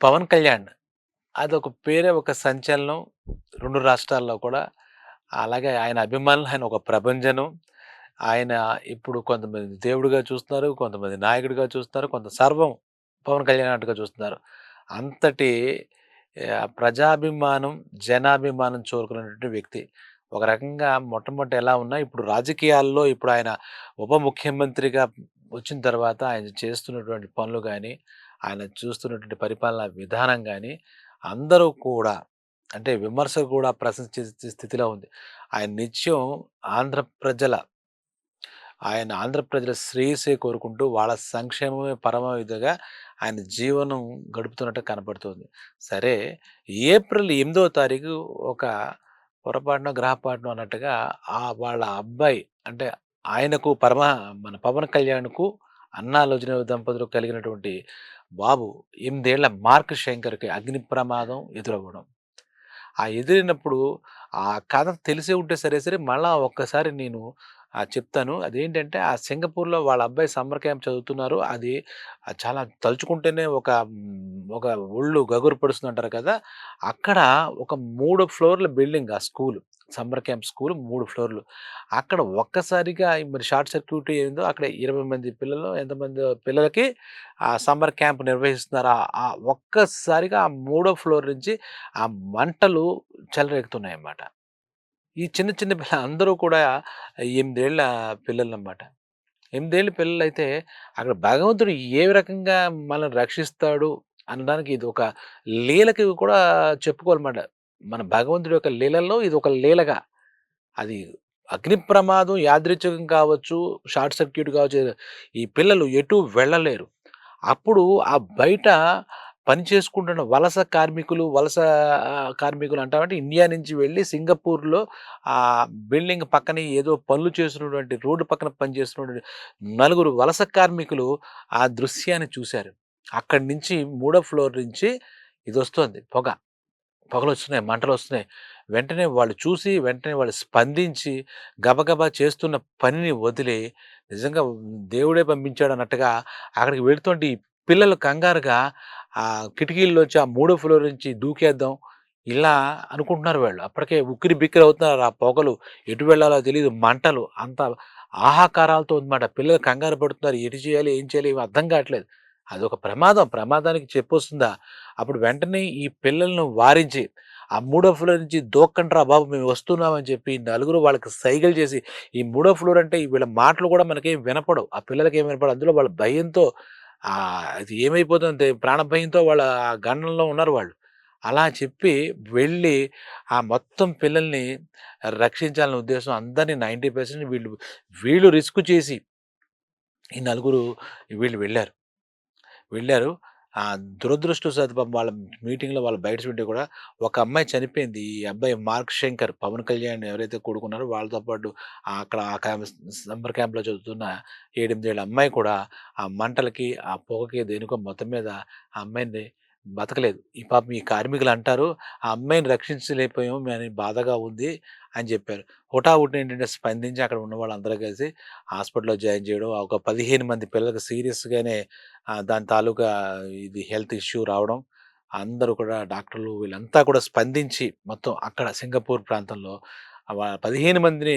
పవన్ కళ్యాణ్ అదొక పేరే ఒక సంచలనం రెండు రాష్ట్రాల్లో కూడా. అలాగే ఆయన అభిమానులు ఆయన ఒక ప్రభంజనం. ఆయన ఇప్పుడు కొంతమంది దేవుడిగా చూస్తున్నారు, కొంతమంది నాయకుడిగా చూస్తున్నారు, కొంత సర్వం పవన్ కళ్యాణ్ అన్నట్టుగా చూస్తున్నారు. అంతటి ప్రజాభిమానం, జనాభిమానం చోరుకున్నటువంటి వ్యక్తి. ఒక రకంగా మొట్టమొదటి ఎలా ఉన్నా ఇప్పుడు రాజకీయాల్లో ఇప్పుడు ఆయన ఉప ముఖ్యమంత్రిగా వచ్చిన తర్వాత ఆయన చేస్తున్నటువంటి పనులు కానీ ఆయన చూస్తున్నటువంటి పరిపాలన విధానం కానీ అందరూ కూడా అంటే విమర్శ కూడా ప్రశంసించే స్థితిలో ఉంది. ఆయన నిత్యం ఆంధ్ర ప్రజల ఆయన ఆంధ్ర ప్రజల శ్రేయస్సే కోరుకుంటూ వాళ్ళ సంక్షేమమే పరమావధిగా ఆయన జీవనం గడుపుతున్నట్టు కనపడుతుంది. సరే ఏప్రిల్ ఎనిమిదో తారీఖు ఒక పొరపాటున గ్రహపాటును అన్నట్టుగా ఆ వాళ్ళ అబ్బాయి అంటే ఆయనకు పరమ మన పవన్ కళ్యాణ్‌కు అన్నాలోచన దంపతులు కలిగినటువంటి బాబు ఎనిమిదేళ్ళ మార్క్ శంకర్‌కి అగ్ని ప్రమాదం ఎదురవ్వడం. ఆ ఎదిరినప్పుడు ఆ కథ తెలిసే ఉంటే సరే సరే మళ్ళా ఒక్కసారి నేను చెప్తాను. అదేంటంటే ఆ సింగపూర్‌లో వాళ్ళ అబ్బాయి సమ్మర్ క్యాంప్ చదువుతున్నారు. అది చాలా తలుచుకుంటేనే ఒక ఒక ఒళ్ళు గగురు పడుస్తుందంటారు కదా! అక్కడ ఒక మూడు ఫ్లోర్‌ల బిల్డింగ్ ఆ స్కూలు. సమ్మర్ క్యాంప్ స్కూల్ మూడు ఫ్లోర్‌లు. అక్కడ ఒక్కసారిగా మరి షార్ట్ సర్క్యూట్ ఏందో అక్కడ 20 మంది పిల్లలు ఎంతమందో పిల్లలకి ఆ సమ్మర్ క్యాంప్ నిర్వహిస్తున్నారు. ఆ ఒక్కసారిగా ఆ మూడో ఫ్లోర్ నుంచి ఆ మంటలు చెలరేగుతున్నాయన్నమాట. ఈ చిన్న చిన్న పిల్ల అందరూ కూడా 8 ఏళ్ళ పిల్లలనమాట. 8 ఏళ్ళ పిల్లలైతే అక్కడ భగవంతుడు ఏ రకంగా మనల్ని రక్షిస్తాడు అనడానికి ఇది ఒక లీలకి కూడా చెప్పుకోవాలన్నమాట. మన భగవంతుడి యొక్క లీలల్లో ఇది ఒక లీలగా. అది అగ్ని ప్రమాదం యాదృచ్ఛికం కావచ్చు, షార్ట్ సర్క్యూట్ కావచ్చు. ఈ పిల్లలు ఎటూ వెళ్ళలేరు. అప్పుడు ఆ బయట పని చేసుకుంటున్న వలస కార్మికులు, వలస కార్మికులు అంటామంటే ఇండియా నుంచి వెళ్ళి సింగపూర్‌లో ఆ బిల్డింగ్ పక్కన ఏదో పనులు చేస్తున్నటువంటి రోడ్డు పక్కన పనిచేస్తున్నటువంటి నలుగురు వలస కార్మికులు ఆ దృశ్యాన్ని చూశారు. అక్కడి నుంచి మూడో ఫ్లోర్ నుంచి ఇది వస్తుంది పొగ. పొగలు వస్తున్నాయి మంటలు వస్తున్నాయి వెంటనే వాళ్ళు చూసి, వెంటనే వాళ్ళు స్పందించి, గబగబా చేస్తున్న పనిని వదిలి, నిజంగా దేవుడే పంపించాడు అన్నట్టుగా అక్కడికి వెళుతుంటే ఈ పిల్లలు కంగారుగా ఆ కిటికీల్లోంచి ఆ మూడో ఫ్లోర్ నుంచి దూకేద్దాం, ఇలా అనుకుంటున్నారు వాళ్ళు. అప్పటికే ఉక్కిరి బిక్కిరి అవుతున్నారు. ఆ పొగలు ఎటు వెళ్ళాలో తెలియదు మంటలు అంత ఆహాకారాలతో ఉందన్నమాట. పిల్లలు కంగారు పడుతున్నారు. ఎటు చేయాలి? ఏం చేయాలి? ఏమి అర్థం కావట్లేదు. అదొక ప్రమాదం. ప్రమాదానికి చెప్పొస్తుందా? అప్పుడు వెంటనే ఈ పిల్లలను వారించి, ఆ మూడో ఫ్లోర్ నుంచి దోక్కంట్రా బాబు మేము వస్తున్నామని చెప్పి నలుగురు వాళ్ళకి సైగలు చేసి, ఈ మూడో ఫ్లోర్ అంటే వీళ్ళ మాటలు కూడా మనకేం వినపడవు. ఆ పిల్లలకేం వినపడవు. అందులో వాళ్ళ భయంతో అది ఏమైపోతుందంటే ప్రాణ భయంతో వాళ్ళ ఆ గండంలో ఉన్నారు వాళ్ళు. అలా చెప్పి వెళ్ళి ఆ మొత్తం పిల్లల్ని రక్షించాలనే ఉద్దేశం అందరిని 90% వీళ్ళు వీళ్ళు రిస్క్ చేసి ఈ నలుగురు వీళ్ళు వెళ్ళారు వెళ్ళారు ఆ దురదృష్టవశాత్తు పాపం వాళ్ళ మీటింగ్‌లో వాళ్ళు బయట ఉంటే కూడా ఒక అమ్మాయి చనిపోయింది. ఈ అబ్బాయి మార్క్ శంకర్ పవన్ కళ్యాణ్ ఎవరైతే కూడుకున్నారో వాళ్ళతో పాటు అక్కడ ఆ క్యాంప్ సమ్మర్ క్యాంప్‌లో చదువుతున్న ఏడెనిమిదేళ్ళ అమ్మాయి కూడా ఆ మంటలకి, ఆ పొగకి దేనికో మొత్తం మీద ఆ అమ్మాయిని బతకలేదు. ఈ పాపం ఈ కార్మికులు అంటారు, "ఆ అమ్మాయిని రక్షించలేకపోయాము అని బాధగా ఉంది" అని చెప్పారు. హుటాహుటిన ఏంటంటే స్పందించి అక్కడ ఉన్న వాళ్ళందరూ కలిసి హాస్పిటల్‌లో జాయిన్ చేయడం. ఒక 15 మంది పిల్లలకు సీరియస్‌గానే దాని తాలూకా ఇది హెల్త్ ఇష్యూ రావడం. అందరూ కూడా డాక్టర్లు వీళ్ళంతా కూడా స్పందించి మొత్తం అక్కడ సింగపూర్ ప్రాంతంలో పదిహేను మందిని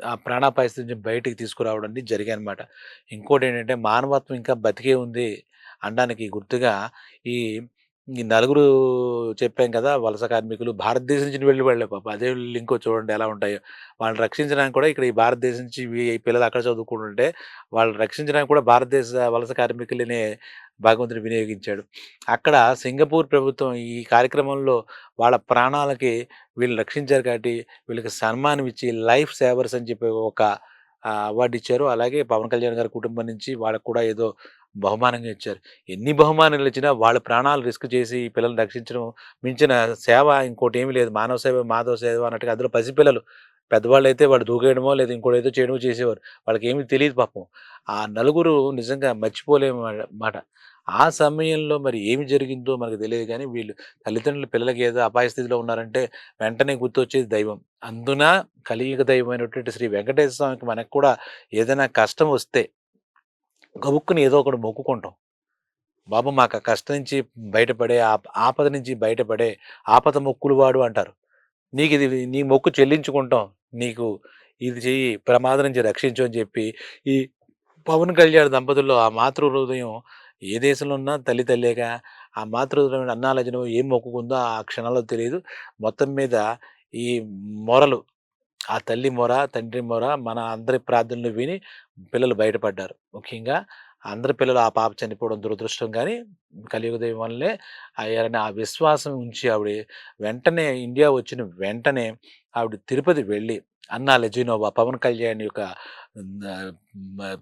ఆ ప్రాణాపాయ నుంచి బయటికి తీసుకురావడం అనేది జరిగాయనమాట. ఇంకోటేంటంటే మానవత్వం ఇంకా బతికే ఉంది అనడానికి గుర్తుగా ఈ ఈ నలుగురు చెప్పాం కదా! వలస కార్మికులు భారతదేశం నుంచి వెళ్ళి వాళ్ళే పాప అదే లింకో చూడండి ఎలా ఉంటాయో. వాళ్ళని రక్షించడానికి కూడా ఇక్కడ ఈ భారతదేశం నుంచి ఈ పిల్లలు అక్కడ చదువుకుంటుంటే వాళ్ళని రక్షించడానికి కూడా భారతదేశ వలస కార్మికులనే భగవంతుని వినియోగించాడు. అక్కడ సింగపూర్ ప్రభుత్వం ఈ కార్యక్రమంలో వాళ్ళ ప్రాణాలకి వీళ్ళు రక్షించారు కాబట్టి వీళ్ళకి సన్మానం ఇచ్చి లైఫ్ సేవర్స్ అని చెప్పి ఒక అవార్డు ఇచ్చారు. అలాగే పవన్ కళ్యాణ్ గారి కుటుంబం నుంచి వాళ్ళకి కూడా ఏదో బహుమానంగా ఇచ్చారు. ఎన్ని బహుమానాలు ఇచ్చినా వాళ్ళ ప్రాణాలు రిస్క్ చేసి పిల్లల్ని రక్షించడం మించిన సేవ ఇంకోటి ఏమీ లేదు. మానవ సేవ మాధవ సేవ అన్నట్టుగా అందులో పసిపిల్లలు. అయితే వాడు దూకేయడమో లేదా ఇంకోటేదో చేయడమో చేసేవారు. వాళ్ళకి ఏమీ తెలియదు పాపం. ఆ నలుగురు నిజంగా మర్చిపోలేము మాట ఆ సమయంలో మరి ఏమి జరిగిందో మనకు తెలియదు కానీ వీళ్ళు తల్లిదండ్రులు పిల్లలకి ఏదో అపాయ స్థితిలో ఉన్నారంటే వెంటనే గుర్తొచ్చేది దైవం. అందున కలియుగ దైవమైనటువంటి శ్రీ వెంకటేశ్వర స్వామికి మనకు కూడా ఏదైనా కష్టం వస్తే గబుక్కుని ఏదో ఒకటి మొక్కుకుంటాం. బాబు మాకు కష్టం నుంచి బయటపడే ఆపద నుంచి బయటపడే ఆపద మొక్కులు వాడు అంటారు. నీకు ఇది నీ మొక్కు చెల్లించుకుంటాం. నీకు ఇది చెయ్యి ప్రమాదం నుంచి రక్షించు అని చెప్పి ఈ పవన్ కళ్యాణ్ దంపతుల్లో ఆ మాతృ హృదయం ఏ దేశంలో ఉన్నా తల్లి తల్లేగా ఆ మాతృ హృదయం అన్నాలజనం ఏం మొక్కుకుందో ఆ క్షణాల్లో తెలియదు. మొత్తం మీద ఈ మొరలు ఆ తల్లి మొర తండ్రి మొర మన అందరి ప్రార్థనలు విని పిల్లలు బయటపడ్డారు. ముఖ్యంగా అందరి పిల్లలు ఆ పాప చనిపోవడం దురదృష్టం కానీ కలియుగదేవి వల్లే అయ్యారని ఆ విశ్వాసం ఉంచి ఆవిడ వెంటనే ఇండియా వచ్చిన వెంటనే ఆవిడ తిరుపతి వెళ్ళి అన్నా లెజినోవా పవన్ కళ్యాణ్ యొక్క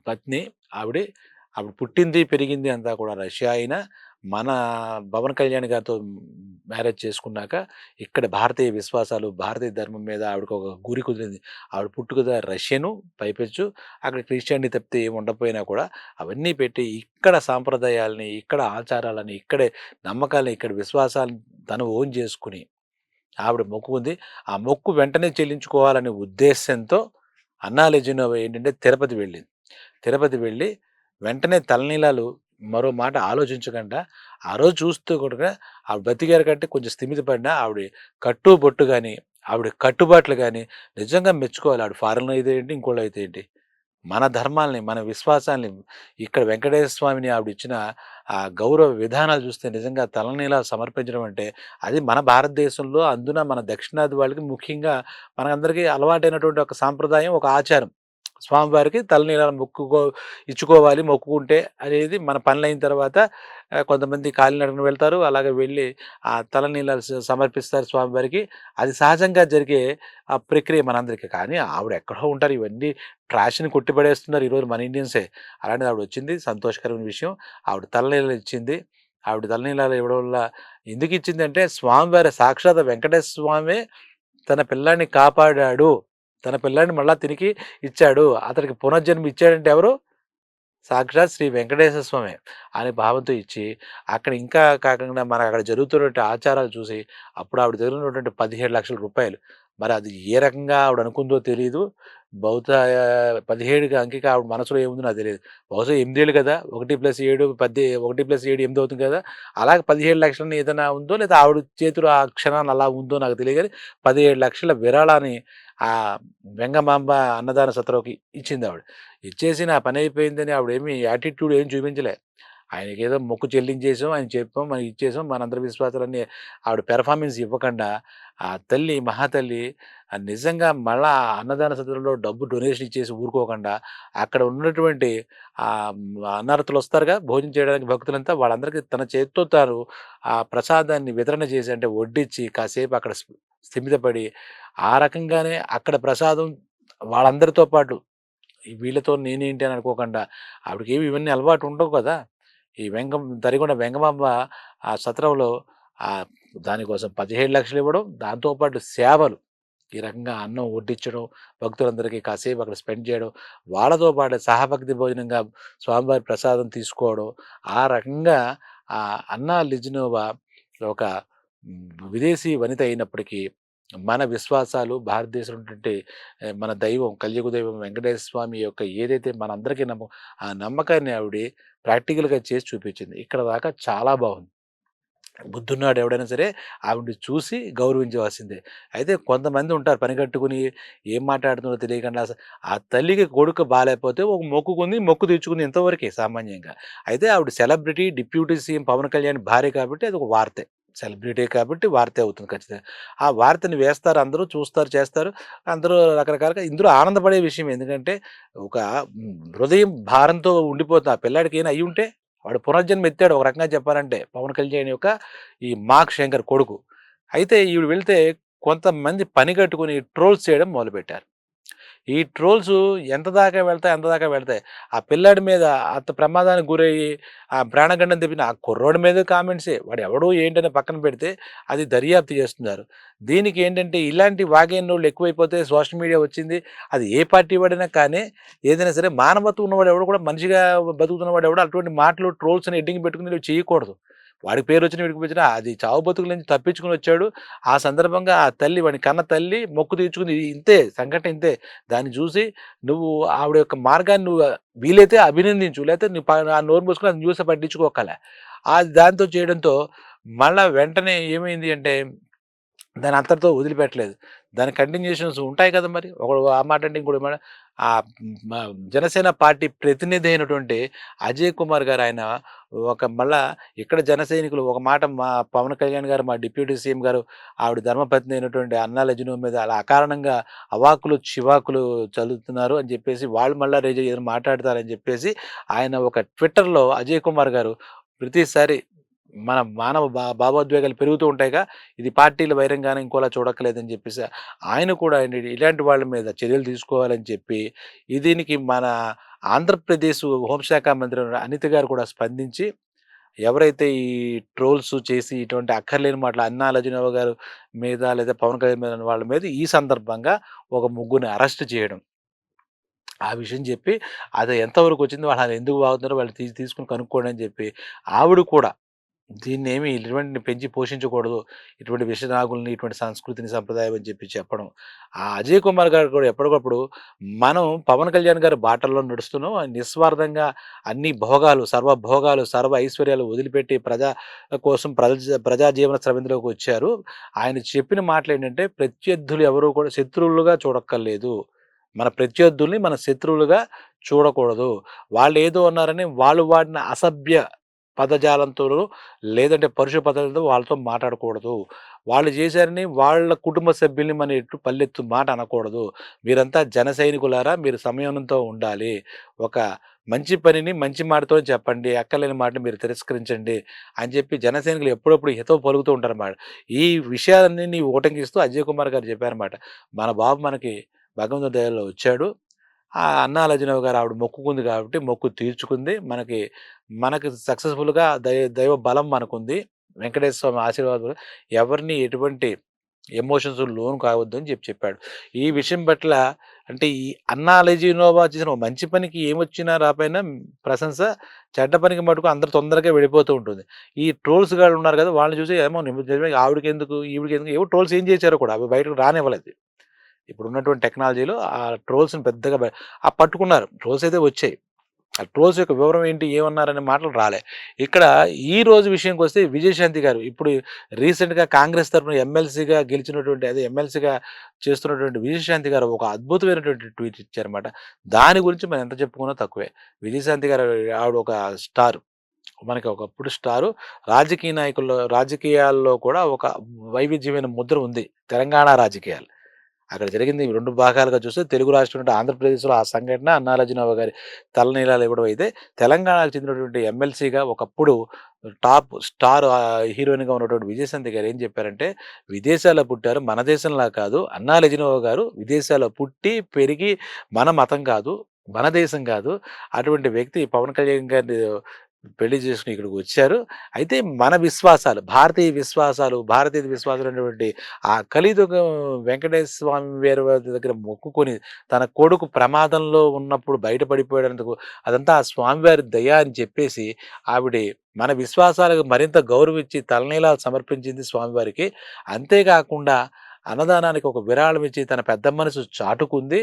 పత్ని ఆవిడ ఆవిడ పుట్టింది పెరిగింది అంతా కూడా రష్యా అయినా మన పవన్ కళ్యాణ్ గారితో మ్యారేజ్ చేసుకున్నాక ఇక్కడ భారతీయ విశ్వాసాలు భారతీయ ధర్మం మీద ఆవిడకు ఒక గురి కుదిరింది. ఆవిడ పుట్టుకుదా రష్యను పైపెచ్చు అక్కడ క్రిస్టియానిటీ తప్పితే ఏమి ఉండకపోయినా కూడా అవన్నీ పెట్టి ఇక్కడ సాంప్రదాయాలని ఇక్కడ ఆచారాలని ఇక్కడే నమ్మకాలని ఇక్కడ విశ్వాసాలను తను ఓన్ చేసుకుని ఆవిడ మొక్కు ఉంది ఆ మొక్కు వెంటనే చెల్లించుకోవాలనే ఉద్దేశంతో అన్నాలెజినోవా ఏంటంటే తిరుపతి వెళ్ళింది. తిరుపతి వెళ్ళి వెంటనే తలనీలాలు మరో మాట ఆలోచించకుండా ఆ రోజు చూస్తూ కూడా ఆవిడ బతికారు కంటే కొంచెం స్థిమితపడినా ఆవిడ కట్టు బొట్టు కానీ ఆవిడ కట్టుబాట్లు కానీ నిజంగా మెచ్చుకోవాలి. ఆవిడ ఫారెన్ అయితే ఏంటి ఇంకోళ్ళు అయితే ఏంటి? మన ధర్మాల్ని మన విశ్వాసాల్ని ఇక్కడ వెంకటేశ్వర స్వామిని ఆవిడ ఇచ్చిన ఆ గౌరవ విధానాలు చూస్తే నిజంగా తలనీలా సమర్పించడం అంటే అది మన భారతదేశంలో అందున మన దక్షిణాది వాళ్ళకి ముఖ్యంగా మనందరికీ అలవాటైనటువంటి ఒక సాంప్రదాయం ఒక ఆచారం. స్వామివారికి తలనీలాలు మొక్కుకో ఇచ్చుకోవాలి మొక్కుకుంటే అనేది మన పనులు అయిన తర్వాత కొంతమంది కాలినడకన వెళ్తారు. అలాగే వెళ్ళి ఆ తలనీలాలు సమర్పిస్తారు స్వామివారికి. అది సహజంగా జరిగే ఆ ప్రక్రియ మనందరికీ. కానీ ఆవిడ ఎక్కడో ఉంటారు. ఇవన్నీ ట్రాష్ని కొట్టిపడేస్తున్నారు. ఈరోజు మన ఇండియన్సే. అలాంటిది ఆవిడ వచ్చింది. సంతోషకరమైన విషయం. ఆవిడ తలనీళ్ళు ఇచ్చింది. ఆవిడ తలనీలాలు ఇవ్వడం వల్ల ఎందుకు ఇచ్చింది అంటే స్వామివారి సాక్షాత్ వెంకటేశ్వర స్వామి తన పిల్లాన్ని కాపాడాడు. తన పిల్లాన్ని మళ్ళా తిరిగి ఇచ్చాడు. అతనికి పునర్జన్మ ఇచ్చాడంటే ఎవరు? సాక్షాత్ శ్రీ వెంకటేశ్వర స్వామి అనే భావంతో ఇచ్చి అక్కడ ఇంకా కాకుండా మనకు అక్కడ జరుగుతున్నటువంటి ఆచారాలు చూసి అప్పుడు ఆవిడ జరిగినటువంటి పదిహేడు లక్షల రూపాయలు. మరి అది ఏ రకంగా ఆవిడ అనుకుందో తెలియదు బహుశ పదిహేడుగా అంకిక ఆవిడ మనసులో ఏముందో నాకు తెలియదు బహుశా ఎనిమిదేళ్ళు కదా? ఒకటి ప్లస్ ఏడు పది ఒకటి ప్లస్ ఏడు ఎనిమిది అవుతుంది కదా? అలాగే పదిహేడు లక్షలని ఏదైనా ఉందో లేదా ఆవిడ చేతిలో ఆ క్షణాన్ని అలా ఉందో నాకు తెలియదు కానీ పదిహేడు లక్షల విరాళాన్ని ఆ వెంగమాంబ అన్నదాన సత్రంకి ఇచ్చింది ఆవిడ ఇచ్చేసి నా పని అయిపోయిందని ఆవిడ ఏమి యాటిట్యూడ్ ఏం చూపించలే. ఆయనకి ఏదో మొక్కు చెల్లించేసాం ఆయన చెప్పాం మనకి ఇచ్చేసాం మనందరి విశ్వాసాలన్నీ ఆవిడ పెర్ఫార్మెన్స్ ఇవ్వకుండా ఆ తల్లి మహాతల్లి నిజంగా మళ్ళా ఆ అన్నదాన సత్రంలో డబ్బు డొనేషన్ ఇచ్చేసి ఊరుకోకుండా అక్కడ ఉన్నటువంటి ఆ అన్నారతులు వస్తారుగా భోజనం చేయడానికి భక్తులంతా వాళ్ళందరికీ తన చేతితో తాను ఆ ప్రసాదాన్ని వితరణ చేసి అంటే వడ్డించి కాసేపు అక్కడ స్థిమితపడి ఆ రకంగానే అక్కడ ప్రసాదం వాళ్ళందరితో పాటు వీళ్ళతో నేనేంటి అని అనుకోకుండా ఆవిడకి ఏమి ఇవన్నీ అలవాటు ఉండవు కదా! ఈ వెంగం తరిగొండ వెంగమాంబ ఆ సత్రంలో ఆ దానికోసం పదిహేడు లక్షలు ఇవ్వడం దాంతోపాటు సేవలు. ఈ రకంగా అన్నం వడ్డించడం భక్తులందరికీ కాసేపు అక్కడ స్పెండ్ చేయడం వాళ్ళతో పాటు సహభక్తి భోజనంగా స్వామివారి ప్రసాదం తీసుకోవడం ఆ రకంగా ఆ అన్నా లిజినోవా ఒక విదేశీ వనిత అయినప్పటికీ మన విశ్వాసాలు భారతదేశంలో ఉన్నటువంటి మన దైవం కలియుగ దైవం వెంకటేశ్వర స్వామి యొక్క ఏదైతే మనందరికీ నమ్మ ఆ నమ్మకాన్ని ఆవిడ ప్రాక్టికల్గా చేసి చూపించింది. ఇక్కడ దాకా చాలా బాగుంది. బుద్ధున్నాడు ఎవడైనా సరే ఆవిడ చూసి గౌరవించవలసిందే. అయితే కొంతమంది ఉంటారు పని కట్టుకుని ఏం మాట్లాడుతుందో తెలియకుండా ఆ తల్లికి కొడుకు బాగాలేకపోతే ఒక మొక్కుకుంది మొక్కు తెచ్చుకుంది ఇంతవరకే సామాన్యంగా. అయితే ఆవిడ celebrity deputy CM Pawan Kalyan భార్య కాబట్టి అది ఒక వార్తే. సెలబ్రిటీ కాబట్టి వార్తే అవుతుంది ఖచ్చితంగా. ఆ వార్తని వేస్తారు అందరూ చూస్తారు చేస్తారు. అందరూ రకరకాలుగా ఇందులో ఆనందపడే విషయం ఎందుకంటే ఒక హృదయం భారంతో ఉండిపోతుంది. ఆ పిల్లాడికి ఏమైనా అయి ఉంటే వాడు పునర్జన్మ ఎత్తాడు. ఒక రకంగా చెప్పాలంటే పవన్ కళ్యాణ్ యొక్క ఈ మాక్ శంకర్ కొడుకు. అయితే ఈవిడ వెళ్తే కొంతమంది పని కట్టుకుని ట్రోల్స్ చేయడం మొదలుపెట్టారు. ఈ ట్రోల్స్ ఎంత దాకా వెళ్తాయి ఎంత దాకా వెళ్తాయి. ఆ పిల్లాడి మీద అంత ప్రమాదానికి గురయ్యి ఆ ప్రాణగండం తెప్పిన ఆ కుర్రోడి మీద కామెంట్సే. వాడు ఎవడో ఏంటని పక్కన పెడితే అది దర్యాప్తు చేస్తున్నారు. దీనికి ఏంటంటే ఇలాంటి వాగేనోళ్ళు ఎక్కువైపోతే సోషల్ మీడియా వచ్చింది. అది ఏ పార్టీ వాడైనా కానీ ఏదైనా సరే మానవత్వం ఉన్నవాడు ఎవడు కూడా మనిషిగా బతుకుతున్నవాడు ఎవడు అటువంటి మాటలు ట్రోల్స్ అని ఎడ్డింగ్ పెట్టుకుని చేయకూడదు. వాడికి పేరు వచ్చిన వీడికి వచ్చినా అది చావు బతుకుల నుంచి తప్పించుకుని వచ్చాడు. ఆ సందర్భంగా ఆ తల్లి వాడి కన్న తల్లి మొక్కు తీర్చుకుంది. ఇంతే సంఘటన ఇంతే. దాన్ని చూసి నువ్వు ఆవిడ యొక్క మార్గాన్ని నువ్వు వీలైతే అభినందించు లేకపోతే నువ్వు ఆ నోరు మూసుకుని అది న్యూస్ పట్టించుకోకలే. ఆ దాంతో చేయడంతో మళ్ళా వెంటనే ఏమైంది అంటే దాని అంతటితో వదిలిపెట్టలేదు. దాని కంటిన్యూషన్స్ ఉంటాయి కదా మరి. ఒకడు ఆ మాట అంటే ఇంకోటి మాట ఆ జనసేన పార్టీ ప్రతినిధి అయినటువంటి అజయ్ కుమార్ గారు ఆయన ఒక మళ్ళా ఇక్కడ జన సైనికులు ఒక మాట మా పవన్ కళ్యాణ్ గారు మా డిప్యూటీ సీఎం గారు ఆవిడ ధర్మపత్ని అయినటువంటి అన్నా లజ్ను మీద అలా అకారణంగా అవాకులు చివాకులు చదువుతున్నారు అని చెప్పేసి వాళ్ళు మళ్ళీ రేజ్ ఏదైనా మాట్లాడతారని చెప్పేసి ఆయన ఒక ట్విట్టర్లో అజయ్ కుమార్ గారు ప్రతిసారి మన మానవ భా భావోద్వేగాలు పెరుగుతూ ఉంటాయిగా. ఇది పార్టీల వైరంగానే ఇంకోలా చూడక్కలేదని చెప్పేసి ఆయన కూడా ఇలాంటి వాళ్ళ మీద చర్యలు తీసుకోవాలని చెప్పి దీనికి మన ఆంధ్రప్రదేశ్ హోంశాఖ మంత్రి అనిత గారు కూడా స్పందించి ఎవరైతే ఈ ట్రోల్స్ చేసి ఇటువంటి అక్కర్లేని మాటలు అన్నా లజనవ గారు మీద లేదా పవన్ కళ్యాణ్ మీద వాళ్ళ మీద ఈ సందర్భంగా ఒక ముగ్గురిని అరెస్ట్ చేయడం. ఆ విషయం చెప్పి అది ఎంతవరకు వచ్చింది వాళ్ళు ఎందుకు బాగుతున్నారో వాళ్ళు తీసి తీసుకుని కనుక్కోండి అని చెప్పి ఆవిడ కూడా దీన్ని ఏమి ఇటువంటి పెంచి పోషించకూడదు. ఇటువంటి విషనాగుల్ని ఇటువంటి సంస్కృతిని సంప్రదాయం అని చెప్పి చెప్పడం. ఆ అజయ్ కుమార్ గారు కూడా ఎప్పటికప్పుడు మనం పవన్ కళ్యాణ్ గారి బాటల్లో నడుస్తున్నాం. నిస్వార్థంగా అన్ని భోగాలు సర్వ భోగాలు సర్వ ఐశ్వర్యాలు వదిలిపెట్టి ప్రజా కోసం ప్రజా ప్రజా జీవన స్రవిందులోకి వచ్చారు. ఆయన చెప్పిన మాటలు ఏంటంటే ప్రత్యర్థులు ఎవరు కూడా శత్రువులుగా చూడక్కర్లేదు. మన ప్రత్యర్థుల్ని మన శత్రువులుగా చూడకూడదు. వాళ్ళు ఏదో అన్నారని వాళ్ళు వాడిన అసభ్య పదజాలంతో లేదంటే పరుష పదాలతో వాళ్ళతో మాట్లాడకూడదు. వాళ్ళు చేశారని వాళ్ళ కుటుంబ సభ్యుల్ని మన ఎటు పల్లెత్తు మాట అనకూడదు. మీరంతా జన సైనికులారా మీరు సంయమనంతో ఉండాలి. ఒక మంచి పనిని మంచి మాటతో చెప్పండి అక్కలేని మాటని మీరు తిరస్కరించండి అని చెప్పి జన సైనికులు ఎప్పుడప్పుడు హితవు పలుకుతూ ఉంటారన్నమాట. ఈ విషయాలన్నీ నీ ఓటంకిస్తూ అజయ్ కుమార్ గారు చెప్పారన్నమాట. మన బాబు మనకి భగవంతుడి దయలో వచ్చాడు. ఆ అన్నాలజనవ్ గారు ఆవిడ మొక్కుకుంది కాబట్టి మొక్కు తీర్చుకుంది. మనకి మనకి సక్సెస్ఫుల్గా దైవ దైవ బలం మనకుంది. వెంకటేశ్వర స్వామి ఆశీర్వాదం ఎవరిని ఎటువంటి ఎమోషన్స్ లోన్ కావద్దు అని చెప్పి చెప్పాడు. ఈ విషయం పట్ల అంటే ఈ అన్నాలజీనోవా చేసిన ఒక మంచి పనికి ఏమొచ్చినా రాపైనా ప్రశంస చెడ్డ పనికి మటుకు అందరు తొందరగా వెళ్ళిపోతూ ఉంటుంది. ఈ ట్రోల్స్ గారు ఉన్నారు కదా వాళ్ళని చూసి ఏమో నిజమే ఆవిడకి ఎందుకు ఈవిడికి ఎందుకు ఏవో ట్రోల్స్ ఏం చేశారో కూడా అవి బయటకు రానివ్వలేదు. ఇప్పుడు ఉన్నటువంటి టెక్నాలజీలో ఆ ట్రోల్స్ని పెద్దగా ఆ పట్టుకున్నారు. ట్రోల్స్ అయితే వచ్చాయి. ఆ ట్రోల్స్ యొక్క వివరం ఏంటి ఏమన్నారనే మాటలు రాలే. ఇక్కడ ఈ రోజు విషయంకి వస్తే విజయశాంతి గారు ఇప్పుడు రీసెంట్గా కాంగ్రెస్ తరఫున ఎమ్మెల్సీగా గెలిచినటువంటి అదే ఎమ్మెల్సీగా చేస్తున్నటువంటి విజయశాంతి గారు ఒక అద్భుతమైనటువంటి ట్వీట్ ఇచ్చారనమాట దాని గురించి మనం ఎంత చెప్పుకున్నా తక్కువే. విజయశాంతి గారు ఆవిడ ఒక స్టార్. మనకి ఒకప్పుడు స్టారు. రాజకీయ నాయకుల్లో రాజకీయాల్లో కూడా ఒక వైవిధ్యమైన ముద్ర ఉంది. తెలంగాణ రాజకీయాలు. అక్కడ జరిగింది. రెండు భాగాలుగా చూస్తే తెలుగు రాష్ట్రం ఆంధ్రప్రదేశ్లో ఆ సంఘటన అన్నారాజునవ గారి తలనీలాలు ఇవ్వడం అయితే తెలంగాణకు చెందినటువంటి ఎమ్మెల్సీగా ఒకప్పుడు టాప్ స్టార్ హీరోయిన్గా ఉన్నటువంటి విజయశాంతి గారు ఏం చెప్పారంటే విదేశాల్లో పుట్టారు మన దేశంలా కాదు. అన్నా లెజినోవ గారు విదేశాల్లో పుట్టి పెరిగి మన మతం కాదు మన దేశం కాదు అటువంటి వ్యక్తి పవన్ కళ్యాణ్ గారిని పెళ్ళి చేసుకుని ఇక్కడికి వచ్చారు. అయితే మన విశ్వాసాలు భారతీయ విశ్వాసాలు భారతీయ విశ్వాసాలు అనేటువంటి ఆ కలియుగ వెంకటేశ్వర స్వామి వారి దగ్గర మొక్కుకొని తన కొడుకు ప్రమాదంలో ఉన్నప్పుడు బయటపడిపోయేందుకు అదంతా ఆ స్వామివారి దయ అని చెప్పేసి ఆవిడ మన విశ్వాసాలకు మరింత గౌరవించి తలనీలాలు సమర్పించింది స్వామివారికి. అంతేకాకుండా అన్నదానానికి ఒక విరాళం ఇచ్చి తన పెద్ద మనసు చాటుకుంది.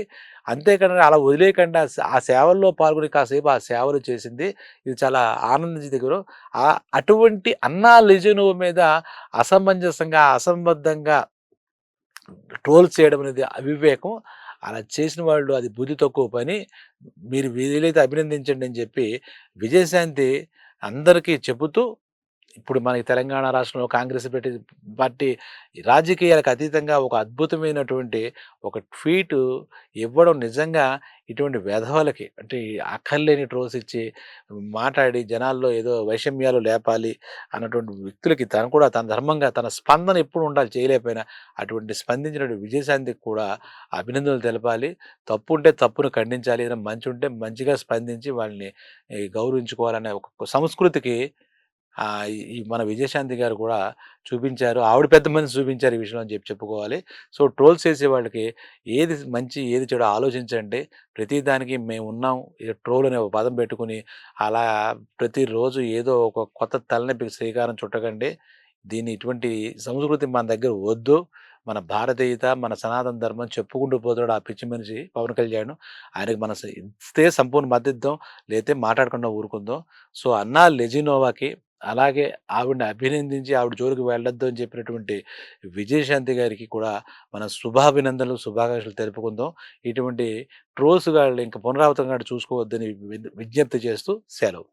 అంతేకాకుండా అలా వదిలేయకుండా. ఆ సేవల్లో పాల్గొని కాసేపు ఆ సేవలు చేసింది. ఇది చాలా ఆనందించదగ్గర ఆ అటువంటి అన్నా లిజను మీద అసమంజసంగా అసంబద్ధంగా ట్రోల్ చేయడం అనేది అవివేకం. అలా చేసిన వాళ్ళు అది బుద్ధి తక్కువ పని. మీరు వీలైతే అభినందించండి అని చెప్పి విజయశాంతి అందరికీ చెబుతూ ఇప్పుడు మనకి తెలంగాణ రాష్ట్రంలో కాంగ్రెస్ పెట్టి పార్టీ రాజకీయాలకు అతీతంగా ఒక అద్భుతమైనటువంటి ఒక ట్వీట్ ఇవ్వడం నిజంగా ఇటువంటి వెధవలకి అంటే అక్కర్లేని ట్రోల్స్ ఇచ్చి మాట్లాడి జనాల్లో ఏదో వైషమ్యాలు లేపాలి అన్నటువంటి వ్యక్తులకి తను కూడా తన ధర్మంగా తన స్పందన ఎప్పుడు ఉండాలి చేయలేకపోయినా అటువంటి స్పందించినటువంటి విజయశాంతికి కూడా అభినందనలు తెలపాలి. తప్పు ఉంటే తప్పును ఖండించాలి. ఏదైనా మంచి ఉంటే మంచిగా స్పందించి వాళ్ళని గౌరవించుకోవాలనే ఒక సంస్కృతికి ఈ- మన విజయశాంతి గారు కూడా చూపించారు. ఆవిడ పెద్ద మంది చూపించారు ఈ విషయంలో అని చెప్పి చెప్పుకోవాలి. సో ట్రోల్స్ చేసే వాళ్ళకి ఏది మంచి ఏది చెడు ఆలోచించండి. ప్రతి దానికి మేము ఉన్నాం. ట్రోల్ అనే ఒక పదం పెట్టుకుని అలా ప్రతిరోజు ఏదో ఒక కొత్త తలనొప్పికి శ్రీకారం చుట్టకండి. దీన్ని ఇటువంటి సంస్కృతి మన దగ్గర వద్దు. మన భారతీయత మన సనాతన ధర్మం చెప్పుకుంటూ పోతాడు ఆ పిచ్చి మనిషి పవన్ కళ్యాణ్. ఆయనకి మన ఇస్తే సంపూర్ణ మద్దతిద్దాం. లేతే మాట్లాడకుండా ఊరుకుందాం. సో అన్నా లెజినోవాకి అలాగే ఆవిడని అభినందించి ఆవిడ జోలికి వెళ్ళొద్దు అని చెప్పినటువంటి విజయశాంతి గారికి కూడా మన శుభాభినందనలు, శుభాకాంక్షలు తెలుపుకుందాం. ఇటువంటి ట్రోల్స్ గాళ్ళు పునరావృతం పునరావృతంగా చూసుకోవద్దని వి విజ్ఞప్తి చేస్తూ సెలవు.